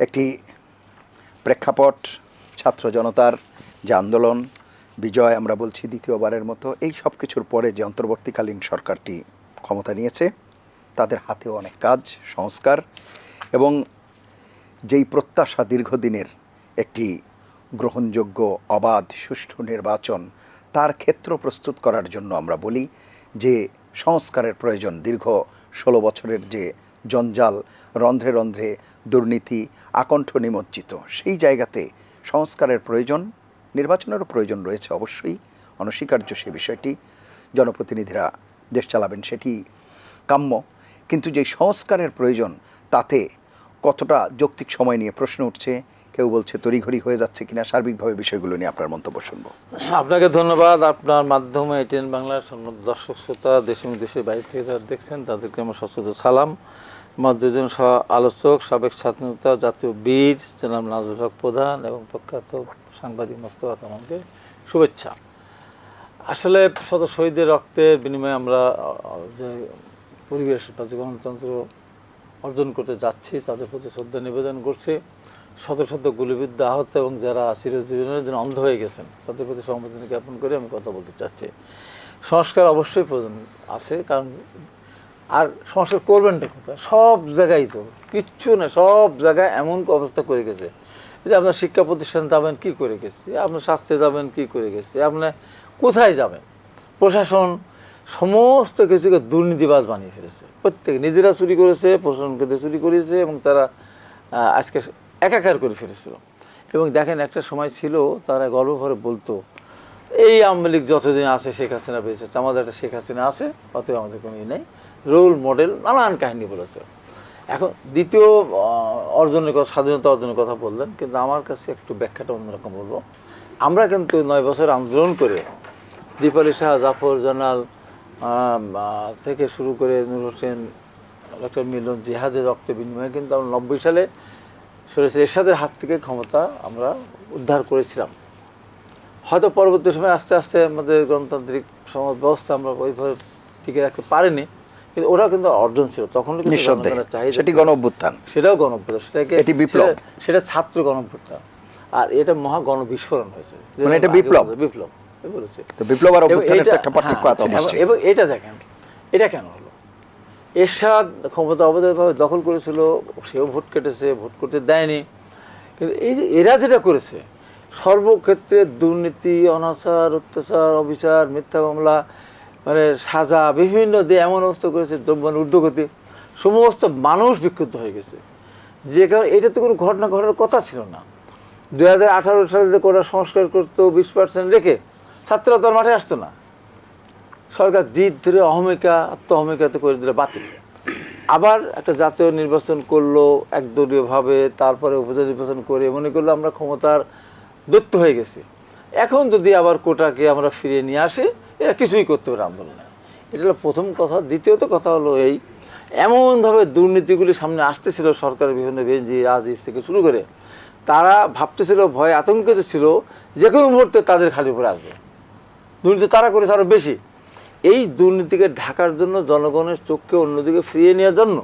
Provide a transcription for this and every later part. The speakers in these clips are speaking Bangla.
একটি প্রেক্ষাপট, ছাত্র জনতার যে আন্দোলন, বিজয় আমরা বলছি দ্বিতীয়বারের মতো, এই সব কিছুর পরে যে অন্তর্বর্তীকালীন সরকারটি ক্ষমতা নিয়েছে, তাদের হাতেও অনেক কাজ, সংস্কার এবং যেই প্রত্যাশা দীর্ঘদিনের একটি গ্রহণযোগ্য, অবাধ, সুষ্ঠু নির্বাচন, তার ক্ষেত্র প্রস্তুত করার জন্য আমরা বলি যে সংস্কারের প্রয়োজন দীর্ঘ ষোলো বছরের যে জঞ্জাল, রন্ধ্রে রন্ধ্রে দুর্নীতি, আকণ্ঠ নিমজ্জিত। সেই জায়গাতে সংস্কারের প্রয়োজন, নির্বাচনেরও প্রয়োজন রয়েছে অবশ্যই। অনস্বীকার্য সে বিষয়টি। জনপ্রতিনিধিরা দেশ চালাবেন সেটি কাম্য। কিন্তু যে সংস্কারের প্রয়োজন, তাতে কতটা যৌক্তিক সময় নিয়ে প্রশ্ন উঠছে, কেউ বলছে তড়িঘড়ি হয়ে যাচ্ছে কিনা, সার্বিকভাবে বিষয়গুলো নিয়ে আপনার মন্তব্য শুনব। আপনাকে ধন্যবাদ। আপনার মাধ্যমে এটিএন বাংলার দর্শক, শ্রোতা, দেশ দেশের বাইরে থেকে যারা দেখছেন, তাদেরকে আমার সচেতন সালাম। আমার দুজন সহ আলোচক, সাবেক স্বাধীনতা জাতীয় বীর, জনাব নাজুল হক প্রধান এবং প্রখ্যাত সাংবাদিক মোস্তফা কামালকে শুভেচ্ছা। আসলে শত শহীদের রক্তের বিনিময়ে আমরা, যে পরিবেশ বা যে গণতন্ত্র অর্জন করতে যাচ্ছি, তাদের প্রতি শ্রদ্ধা নিবেদন করছি। শত শত গুলিবিদ্ধ আহত এবং যারা চিরজীবনের জন্য অন্ধ হয়ে গেছেন, তাদের প্রতি সমবেদনা জ্ঞাপন করে আমি কথা বলতে চাচ্ছি। সংস্কার অবশ্যই প্রয়োজন আছে, কারণ আর সংস্কার করবেনটা কোথায়? সব জায়গায় তো। কিচ্ছু না, সব জায়গায় এমন অবস্থা করে গেছে যে আপনার শিক্ষা প্রতিষ্ঠান যাবেন, কি করে গেছে? আপনার স্বাস্থ্যে যাবেন, কি করে গেছে? আপনার কোথায় যাবেন? প্রশাসন সমস্ত কিছুকে দুর্নীতিবাজ বানিয়ে ফেলেছে। প্রত্যেক নিজেরা চুরি করেছে, প্রশাসনকে দিয়ে চুরি করেছে এবং তারা আজকে একাকার করে ফেলেছিল। এবং দেখেন একটা সময় ছিল, তারা গর্ব ভরে বলতো, এই আওয়ামী লীগ যতদিন আছে শেখ হাসিনা আছে, আমাদের একটা শেখ হাসিনা আছে, অতএব আমাদের কোনো ই নেই। রোল মডেল নানান কাহিনী বলেছে। এখন দ্বিতীয় অর্জনের কথা, স্বাধীনতা অর্জনের কথা বললেন, কিন্তু আমার কাছে একটু ব্যাখ্যাটা অন্যরকম বলব। আমরা কিন্তু নয় বছর আন্দোলন করে দীপালি শাহ, জাফর জানাল থেকে শুরু করে নূর হোসেন ডক্টর মিলন জিহাদের রক্ত বিনিময়ে কিন্তু আমরা নব্বই সালে সরেছে এরশাদের হাত থেকে ক্ষমতা আমরা উদ্ধার করেছিলাম। হয়তো পরবর্তী সময় আস্তে আস্তে আমাদের গণতান্ত্রিক সমাজ ব্যবস্থা আমরা ওইভাবে টিকে রাখতে পারিনি কিন্তু ওরা কিন্তু অর্জন ছিল তখন নিঃসন্দেহে। সেটি গণ অভ্যুত্থান সেটাও সেটাকে এটি বিপ্লব। সেটা- ছাত্র গণভ্যুত্থান আর এটা মহা গণবিস্ফোরণ হয়েছে। মানে এটা বিপ্লব। বিপ্লব। বলেছে। তো বিপ্লব আর অভ্যুত্থানের তো একটা পার্থক্য হ্যাঁ, আছে এবং এটা দেখেন এটা কেন হলো? এরশাদ ক্ষমতা অবৈধভাবে দখল করেছিল সেও ভোট কেটেছে ভোট করতে দেয়নি। কিন্তু এই যে এরা যেটা করেছে সর্বক্ষেত্রে দুর্নীতি অনাচার অত্যাচার অবিচার মিথ্যা মামলা মানে সাজা, বিভিন্ন দিয়ে এমন অবস্থা করেছে দ্রব্যান ঊর্ধ্বগতি, সমস্ত মানুষ বিক্ষুব্ধ হয়ে গেছে। যে কারণে এটা তো কোনো ঘটনা ঘটার কথা ছিল না। দু হাজার আঠারো সালে যে কোটা সংস্কার করতো, বিশ পার্সেন্ট রেখে ছাত্ররা তো আর মাঠে আসতো না। সরকার জিদ ধরে অহমিকা, আত্মহমিকাতে করে দিলে বাতিল। আবার একটা জাতীয় নির্বাচন করল, একদলীয়ভাবে, তারপরে উপজেলা নির্বাচন করে মনে করল আমরা ক্ষমতার দত্ত হয়ে গেছি। এখন যদি আবার কোটাকে আমরা ফিরিয়ে নিয়ে আসি এরা কিছুই করতে পারে আন্দোলনে এটা হলো প্রথম কথা। দ্বিতীয়ত কথা হলো এই, এমনভাবে দুর্নীতিগুলি সামনে আসতেছিল সরকারের বিভিন্ন বেঞ্জি, রাজনীতি থেকে শুরু করে, তারা ভাবতেছিল, ভয় আতঙ্কিত ছিল, যে কোনো মুহূর্তে তাদের খালি উপরে আসবে। দুর্নীতি তারা করেছে আরও বেশি। এই দুর্নীতিকে ঢাকার জন্য, জনগণের চোখকে অন্যদিকে ফিরিয়ে নেওয়ার জন্য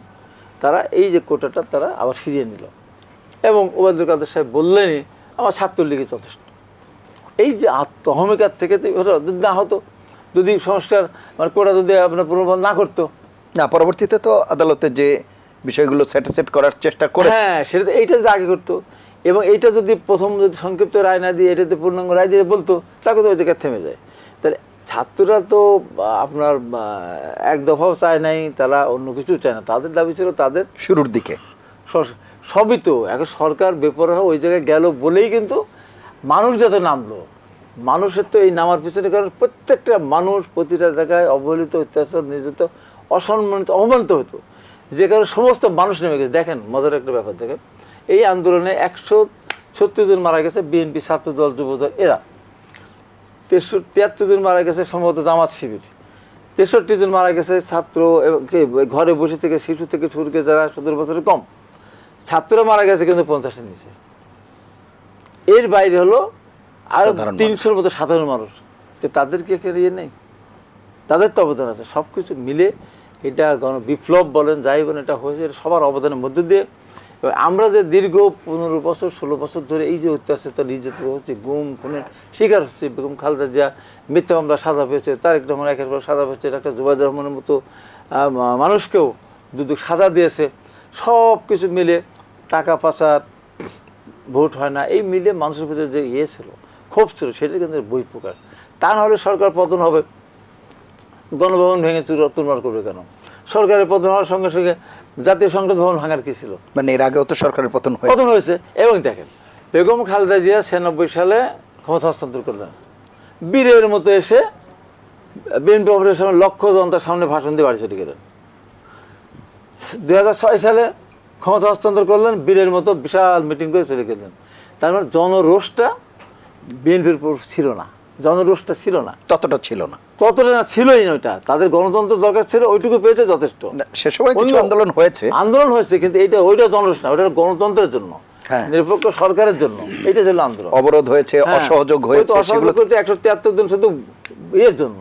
তারা এই যে কোটাটা তারা আবার ফিরিয়ে নিল। এবং ওবায়দুল কাদের সাহেব বললেনই, আমার ছাত্রলীগই যথেষ্ট। এই যে আত্মহমিকার থেকে না হতো যদি সংস্কার মানে কোটা যদি আপনার পুনর্বল না করতো। না পরবর্তীতে তো আদালতে যে বিষয়গুলো সেট করার চেষ্টা করে হ্যাঁ সেটা এইটা যদি আগে করতো এবং এইটা যদি প্রথম যদি সংক্ষিপ্ত রায় না দিয়ে এটাতে পূর্ণাঙ্গ রায় দিয়ে বলতো তাকে তো ওই জায়গায় থেমে যায়। তাহলে ছাত্ররা তো আপনার এক দফাও চায় নাই তারা অন্য কিছু চায় না। তাদের দাবি ছিল তাদের শুরুর দিকে। সবই তো এখন সরকার বেপরোয়া ওই জায়গায় গেল বলেই কিন্তু মানুষ যাতে নামলো। মানুষের তো এই নামার পিছনে কারণ প্রত্যেকটা মানুষ প্রতিটা জায়গায় অবহেলিত, অত্যাচার, নির্যাতিত, অসম্মানিত, অবমানিত হতো। যে কারণে সমস্ত মানুষ নেমে গেছে। দেখেন, মজার একটা ব্যাপার দেখেন। এই আন্দোলনে একশো ছত্রিশ জন মারা গেছে, বিএনপি ছাত্র দল যুবদল এরা। তেষট্টি, তিয়াত্তর জন মারা গেছে সম্ভবত জামাত শিবির। তেষট্টি জন মারা গেছে ছাত্র ঘরে বসে থেকে, শিশু থেকে করে যারা সতেরো বছরের কম ছাত্ররা মারা গেছে কিন্তু পঞ্চাশের নিচে। এর বাইরে হলো আর তিনশোর মতো সাধারণ মানুষ। তো তাদেরকে এখানে ইয়ে নেই। তাদের তো অবদান আছে। সব কিছু মিলে এটা গণ বিপ্লব বলেন যাই বলেন এটা হয়েছে এটা সবার অবদানের মধ্যে দিয়ে। আমরা যে দীর্ঘ পনেরো বছর ষোলো বছর ধরে এই যে অত্যাচার নির্যাতন হচ্ছে গুম খুনের শিকার হচ্ছে বেগম খালেদা জিয়া মিথ্যা মামলা সাজা পেয়েছে তারেক রহমান একের পর সাজা পেয়েছে ডাক্তার জুবাইদুর রহমানের মতো মানুষকেও দুদক সাজা দিয়েছে। সব কিছু মিলে টাকা পাচার ভোট হয় না। এই মিলে মানুষের ভিতরে যে ইয়ে ছিল ক্ষোভ ছিল সেটা কিন্তু বই প্রকার তা নাহলে সরকার পতন হবে। গণভবন ভেঙে চুরমার করবে কেন? সরকারের পতন হওয়ার সঙ্গে সঙ্গে জাতীয় সংসদ ভবন ভাঙার কি ছিল? মানে এর আগেও তো সরকারের পতন পতন হয়েছে। এবং দেখেন বেগম খালেদা জিয়া ছিয়ানব্বই সালে ক্ষমতা হস্তান্তর করলেন। বীরের মতো এসে বিএনপি অপারেশন লক্ষ জনতার সামনে ভাষণ দিয়ে বাড়ি চলে গেলেন। দুই হাজার ছয় সালে ক্ষমতা হস্তান্তর করলেন বীরের মতো বিশাল মিটিং করে চলে গেলেন। তার মানে জনরোষটা বিএনপির উপর ছিল না জনরোষটা ছিল না। ততটা ছিল না। ততটা না ছিলই না ওইটা। তাদের গণতন্ত্র দরকার ছিল ওইটুকু পেয়েছে যথেষ্ট। সে সময় কিছু আন্দোলন হয়েছে। আন্দোলন হয়েছে কিন্তু এটা ওইটা জনরোষ না ওইটা গণতন্ত্রের জন্য হ্যাঁ। নিরপেক্ষ সরকারের জন্য। এটা ছিল আন্দোলন। অবরোধ হয়েছে হ্যাঁ। অসহযোগ হয়েছে সেগুলো করতে একশো তিয়াত্তর দিন শুধু ইয়ের জন্য।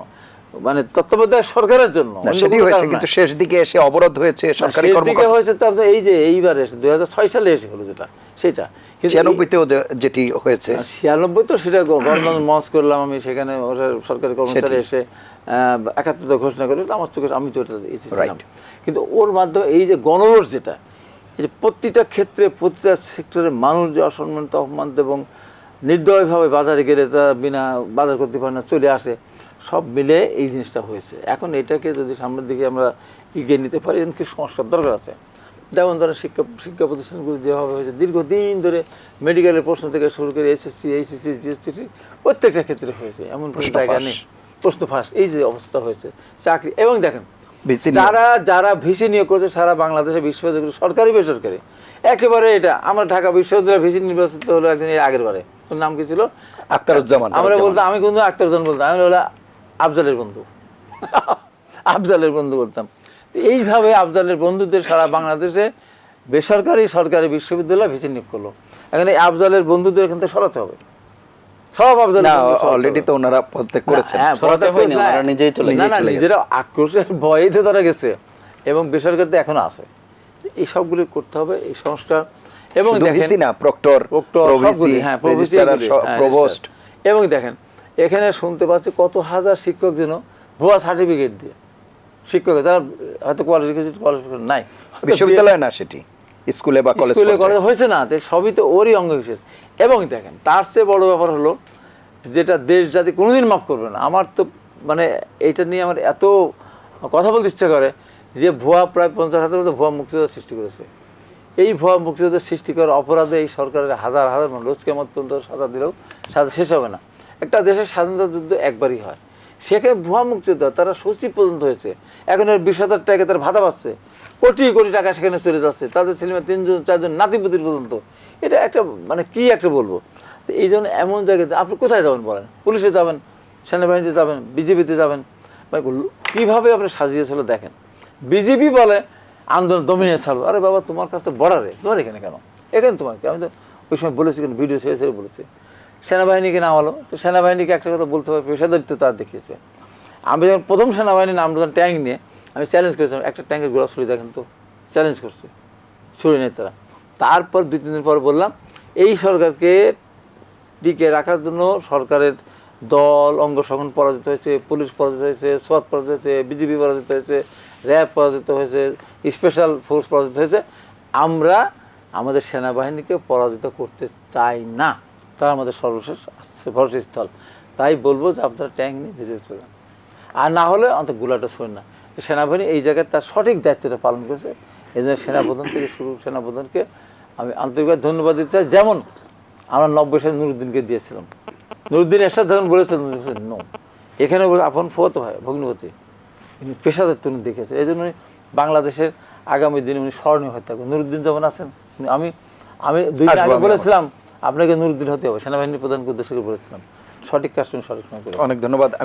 মানে তত্ত্বাবধায়ক সরকারের জন্য। সেটি হয়েছে কিন্তু শেষ দিকে এসে অবরোধ হয়েছে সরকারি কর্মকর্তা হয়েছে তো এই যে এইবার দুই সালে এসে হলো যেটা সেটা। ছিয়ানব্বইতেও যেটি হয়েছে। ছিয়ানব্বই তো সেটা গভর্নমেন্ট মঞ্চ করলাম আমি সেখানে সরকারি কর্মচারী এসে একাত্মতা ঘোষণা করল আমার চোখে আমি তো Right. কিন্তু ওর মাধ্যমে এই যে গণরোষ যেটা এই যে প্রতিটা ক্ষেত্রে প্রতিটা সেক্টরের মানুষ যে অসম্মানিত অপমানিত এবং নির্দয়ভাবে বাজারে গেলে তারা বিনা বাজার করতে পারে না চলে আসে। সব মিলে এই জিনিসটা হয়েছে। এখন এটাকে যদি সামনের দিকে আমরা এগিয়ে নিতে পারি এরকম কি সংস্কার দরকার আছে। যেমন ধরেন শিক্ষা শিক্ষা প্রতিষ্ঠানগুলো যেভাবে হয়েছে দীর্ঘদিন ধরে মেডিকেলের প্রশ্ন থেকে শুরু করে এসএসসি এইচএসসি জিএসসি প্রত্যেকটা ক্ষেত্রে হয়েছে। এমন কোনো জায়গা নেই। প্রশ্ন ফাঁস। এই যে অবস্থা হয়েছে চাকরি। এবং দেখেন যারা যারা ভিসি নিয়োগ করেছে সারা বাংলাদেশে বিশ্ববিদ্যালয় সরকারি বেসরকারি। একেবারে এটা আমরা ঢাকা বিশ্ববিদ্যালয় ভিসি নির্বাচিত হলো একদিন আগের বারে। নাম কি ছিল? আক্তারুজ্জামান আমরা বলতাম আমি কিন্তু আক্তারজন বলতাম। আমি হলো আফজালের বন্ধু। আফজালের বন্ধু বলতাম। তো এইভাবে আফজালের বন্ধুদের সারা বাংলাদেশে বেসরকারি সরকারি বিশ্ববিদ্যালয় ভিসি নিয়োগ করল। এখানে এই আফজালের বন্ধুদের এখান থেকে সরাতে হবে। সব সরাতে অলরেডি তো ওনারা পদত্যাগ করেছেন। হ্যাঁ, সরাতে হয়নি, করেছে, ওনারা নিজেই চলে গেছে। না, চলে গেছে। নিজেরা আক্রোশের ভয়েতে তারা গেছে। এবং বেসরকারিতে এখনও আছে। এই সবগুলি করতে হবে এই সংস্কার। এবং দেখেন না প্রক্টর প্রক্টর, হ্যাঁ, হ্যাঁ, প্রভোস্ট। এবং দেখেন এখানে শুনতে পাচ্ছি কত হাজার শিক্ষক যেন ভুয়া সার্টিফিকেট দিয়ে। শিক্ষক যারা হয়তো কোয়ালিফিকেশন কোয়ালিফিকেশন নাই। বিশ্ববিদ্যালয় না সেটি? স্কুলে বা কলেজ স্কুলে কলেজ হয়েছে না তো সবই তো ওরই অঙ্গ বিশেষ। এবং দেখেন তার চেয়ে বড় ব্যাপার হলো যেটা দেশ জাতি কোনোদিন মাফ করবে না। আমার তো মানে এইটা নিয়ে আমার এত কথা বলতে ইচ্ছা করে যে ভুয়া প্রায় পঞ্চাশ হাজার মতো ভুয়া মুক্তিযোদ্ধা সৃষ্টি করেছে। এই ভুয়া মুক্তিযোদ্ধা সৃষ্টি করার অপরাধে এই সরকারের হাজার হাজার মানুষ কেমন পর্যন্ত সাজা দিলেও সাজা শেষ হবে না। একটা দেশের স্বাধীনতা যুদ্ধ একবারই হয়। সেখানে ভুয়া মুক্তিযোদ্ধা, তারা সচিব পর্যন্ত হয়েছে। এখন এর বিশ হাজার টাকা তারা ভাতা পাচ্ছে। কোটি কোটি টাকা সেখানে চলে যাচ্ছে। তাদের ছেলেমেয়ে তিনজন চারজন নাতিপুতির পর্যন্ত। এটা একটা মানে কি একটা বলব? এই জন্য এমন জায়গাতে আপনি কোথায় যাবেন বলেন? পুলিশে যাবেন, সেনাবাহিনীতে যাবেন, বিজেপিতে যাবেন। মানে কীভাবে আপনি সাজিয়েছিল দেখেন? বিজেপি বলে, আন্দোলন দমিয়ে ছাড়বো আরে বাবা, তোমার কাছে তো বর্ডারে তোমার এখানে কেন? এখানে তোমার আমি তো ওই সময় বলেছি, কেন ভিডিও ছেড়ে ছেড়ে বলেছি। সেনাবাহিনীকে নামালো তো সেনাবাহিনীকে একটা কথা বলতে হবে, পেশাদারিত্ব তার দেখিয়েছে। আমি যখন প্রথম সেনাবাহিনী নাম যখন ট্যাঙ্ক নিয়ে আমি চ্যালেঞ্জ করেছিলাম, একটা ট্যাঙ্কের গোড়া ছুরি দেখেন তো চ্যালেঞ্জ করছে ছুরি নেই তারা। তারপর দুই, তিন দিন পর বললাম, এই সরকারকে টিকে রাখার জন্য সরকারের দল, অঙ্গ পরাজিত হয়েছে, পুলিশ পরাজিত হয়েছে সোয়াত পরাজিত হয়েছে বিজেপি পরাজিত হয়েছে, র্যাব পরাজিত হয়েছে স্পেশাল ফোর্স পরাজিত হয়েছে। আমরা আমাদের সেনাবাহিনীকে পরাজিত করতে চাই না। তারা আমাদের সর্বশেষ ভরসা স্থল তাই বলব যে আপনারা ট্যাঙ্ক নিয়ে ভিতরে চলেন আর না হলে অন্তত গুলাটা শোন না। সেনাবাহিনী এই জায়গায় তার সঠিক দায়িত্বটা পালন করেছে। এই জন্য সেনাপ্রধান থেকে শুরু সেনাপ্রধানকে আমি আন্তরিকভাবে ধন্যবাদ দিতে চাই। যেমন আমরা নব্বই সালে নুরুদ্দিনকে দিয়েছিলাম। নুরুদ্দিন এরশাদ যখন বলেছিলেন নো। এখানে বলে আপন ফত হয় ভগ্নপতি। উনি পেশাদার উনি দেখেছে এই জন্য উনি বাংলাদেশের আগামী দিনে উনি স্মরণীয় হয়ে থাকবেন নুরুদ্দিন যেমন আছেন আমি আমি দুই আগে বলেছিলাম আপনাকে নুরুদ্দিন হতে হবে, সেনাবাহিনীর প্রধানকে উদ্দেশ্য করে বলেছিলাম। সঠিক কাজটা সঠিক সময় অনেক ধন্যবাদ।